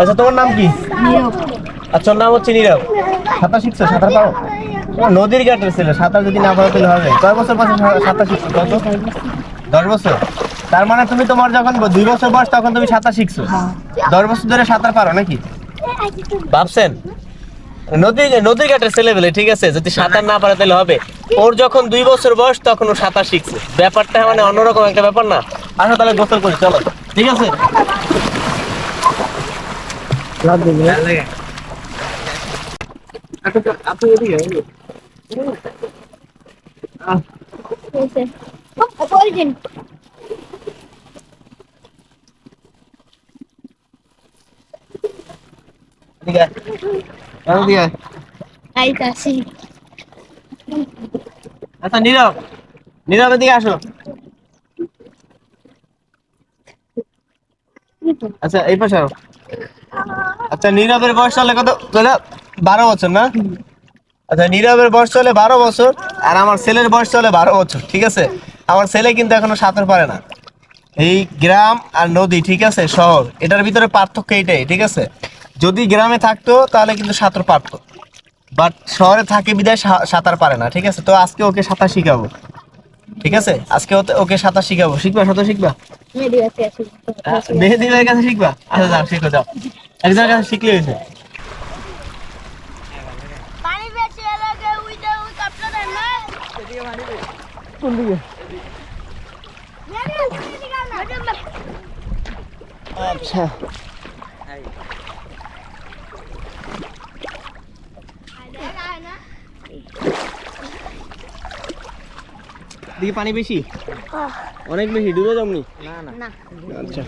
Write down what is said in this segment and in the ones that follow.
আচ্ছা তোমার নাম কি? আচ্ছা নাম হচ্ছে নীরব। সাঁতার শিখছো? সাঁতার পারো ও নদীর ঘাটের ছেলে সাঁতার যদি না পারো তাহলে হবে। কয় বছর পাশে সাঁতার শিখছো? কত? দশ বছর। তার মানে তুমি তোমার যখন দুই বছর বয়স তখন তুমি সাঁতার শিখছো? দশ বছর ধরে সাঁতার পারো নাকি? ভাবছেন? নদী নদীর ঘাটের ছেলে বলে ঠিক আছে? যদি সাঁতার না পারে তাহলে হবে। ওর যখন দুই বছর বয়স তখন ও সাঁতার শিখছে। ব্যাপারটা মানে অন্যরকম একটা ব্যাপার না? আসো তাহলে গোসল করি চলো। ঠিক আছে Golden. ঠিক আছে ঠিক আছে আইতাছি আচ্ছা নীরব নীরবের দিকে আসো আচ্ছা এই পাশে আচ্ছা নীরবের বয়স চলে কত? চলে বারো বছর না? আচ্ছা নীরবের বয়স চলে বারো বছর আর আমার ছেলের বয়স চলে বারো বছর ঠিক আছে? আমার ছেলে কিন্তু এখনও সাঁতার পারে না। এই গ্রাম আর নদী ঠিক আছে? শহর এটার ভিতরে পার্থক্য এইটাই ঠিক আছে? যদি গ্রামে থাকতো তাহলে কিন্তু সাঁতার পারতো। বাট শহরে থাকে বিদায় সাঁতার পারে না ঠিক আছে? তো আজকে ওকে সাঁতার শিখাবো ঠিক আছে? আজকে ওকে সাঁতার শিখাবো। শিখবা সাঁতার শিখবা? মেহেদি ভাইয়ের কাছে শিখবা? আচ্ছা যাও শিখো যাও। একজনের কাছে শিখলে হয়েছে পানি বেশি লাগে উইতে উই কাপড় দেন না কোন দিকে আচ্ছা দিকে পানি বেশি অনেক বেশি ডুবে যাবনি না আচ্ছা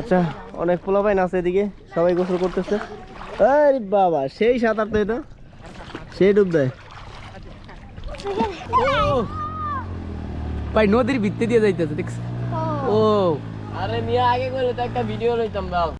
আচ্ছা অনেক পোলাপাইন আছে এদিকে সবাই গোসল করতেছে। আরে বাবা সেই সাঁতার তো এটা সেই ডুব দেয়। ভাই নদীর ভিত্তি দিয়ে যাইতেছে দেখছ? ও। আরে নিয়ে আগে করে তো একটা ভিডিও রইতাম দাও